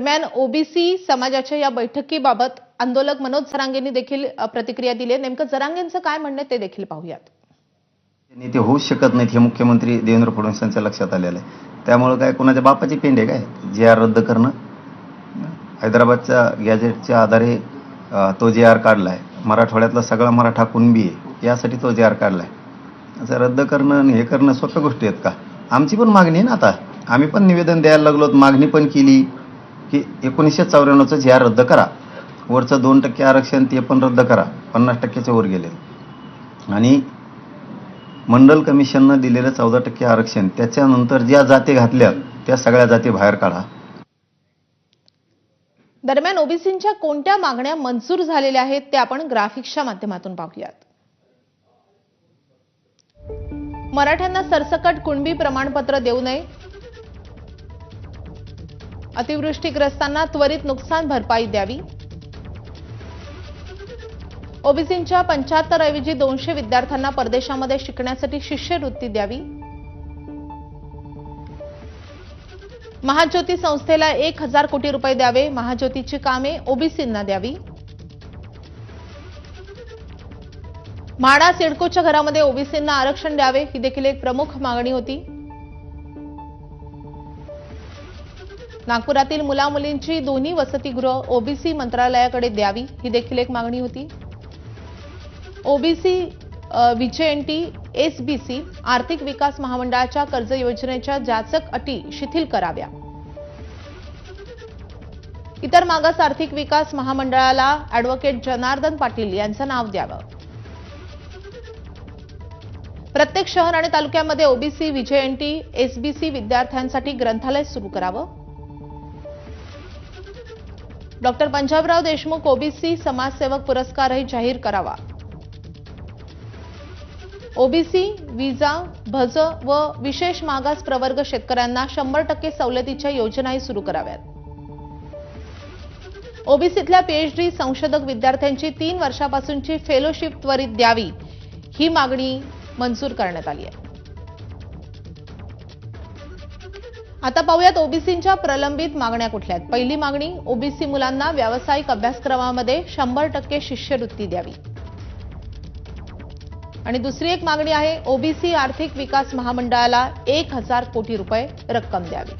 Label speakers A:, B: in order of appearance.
A: दरम्यान ओबीसी समाजाच्या या बैठकीबाबत आंदोलक मनोज जरांगेंनी देखील प्रतिक्रिया दिली आहे. नेमकं जरांगेंचं काय म्हणणं ते देखील पाहूयात.
B: नेते होऊच शकत नाहीत हे मुख्यमंत्री देवेंद्र फडणवीसांच्या लक्षात आलेलं आहे. त्यामुळे काय कोणाच्या बापाची पेंड आहे काय? जे आर रद्द करणं? हैदराबादच्या गॅजेटच्या आधारे तो जे आर काढला आहे मराठवाड्यातला सगळा मराठा कुणबी आहे यासाठी तो जे आर काढला आहे असं रद्द करणं आणि हे करणं सोप्या गोष्टी आहेत का? आमची पण मागणी आहे ना आता. आम्ही पण निवेदन द्यायला लागलो मागणी पण केली. की एकोणीसशे चौऱ्याण्णवचं जे आर रद्द करा. वरचं दोन टक्के आरक्षण ते पण रद्द करा. पन्नास टक्क्याच्या वर गेले आणि मंडल कमिशननं दिलेलं चौदा टक्के आरक्षण त्याच्यानंतर ज्या जाती घातल्या त्या सगळ्या जाती बाहेर काढा.
A: दरम्यान ओबीसींच्या कोणत्या मागण्या मंजूर झालेल्या आहेत त्या आपण ग्राफिक्सच्या माध्यमातून पाहूयात. मराठ्यांना सरसकट कुणबी प्रमाणपत्र देऊ नये अतिवृष्टीग्रस्तांना त्वरित नुकसान भरपाई द्यावी. ओबीसींच्या पंच्याहत्तर ऐवजी दोनशे विद्यार्थ्यांना परदेशामध्ये शिकण्यासाठी शिष्यवृत्ती द्यावी. महाज्योती संस्थेला एक हजार कोटी रुपये द्यावे. महाज्योतीची कामे ओबीसींना द्यावी. म्हाडा सिडकोच्या घरामध्ये ओबीसींना आरक्षण द्यावे. ही देखील एक प्रमुख मागणी होती. नागपुरातील मुलामुलींची दोन्ही वसतिगृह ओबीसी मंत्रालयाकडे द्यावी ही देखील एक मागणी होती. ओबीसी व्हीजेएनटी एसबीसी आर्थिक विकास महामंडळाच्या कर्ज योजनेच्या जाचक अटी शिथिल कराव्या. इतर मागास आर्थिक विकास महामंडळाला अॅडव्होकेट जनार्दन पाटील यांचं नाव द्यावं. प्रत्येक शहर आणि तालुक्यामध्ये ओबीसी व्हीजेएनटी एसबीसी विद्यार्थ्यांसाठी ग्रंथालय सुरू करावं. डॉक्टर पंजाबराव देशमुख ओबीसी समाजसेवक पुरस्कारही जाहीर करावा. ओबीसी विजा भज व विशेष मागास प्रवर्ग शेतकऱ्यांना शंभर टक्के सवलतीच्या योजनाही सुरू कराव्यात. ओबीसीतल्या पीएचडी संशोधक विद्यार्थ्यांची तीन वर्षापासूनची फेलोशिप त्वरित द्यावी ही मागणी मंजूर करण्यात आली आहे. आता पाहूयात ओबीसींच्या प्रलंबित मागण्या कुठल्या आहेत. पहिली मागणी ओबीसी मुलांना व्यावसायिक अभ्यासक्रमामध्ये शंभर टक्के शिष्यवृत्ती द्यावी. आणि दुसरी एक मागणी आहे ओबीसी आर्थिक विकास महामंडळाला एक हजार कोटी रुपये रक्कम द्यावी.